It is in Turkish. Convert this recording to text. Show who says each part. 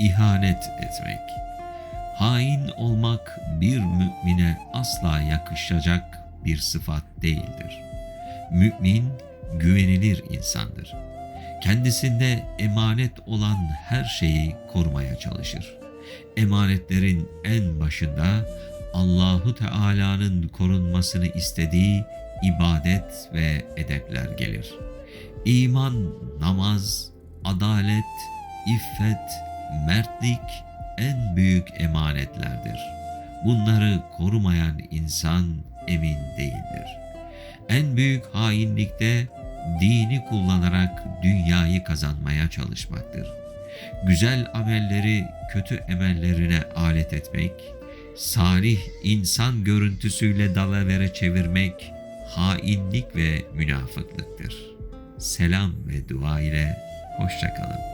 Speaker 1: hıyanet etmek. Hain olmak bir mümine asla yakışacak bir sıfat değildir. Mümin güvenilir insandır. Kendisinde emanet olan her şeyi korumaya çalışır. Emanetlerin en başında Allahu Teala'nın korunmasını istediği ibadet ve edepler gelir. İman, namaz, adalet, iffet, mertlik en büyük emanetlerdir. Bunları korumayan insan emin değildir. En büyük hainlikte dini kullanarak dünyayı kazanmaya çalışmaktır. Güzel amelleri kötü emellerine alet etmek, salih insan görüntüsüyle dalavere çevirmek hainlik ve münafıklıktır. Selam ve dua ile hoşçakalın.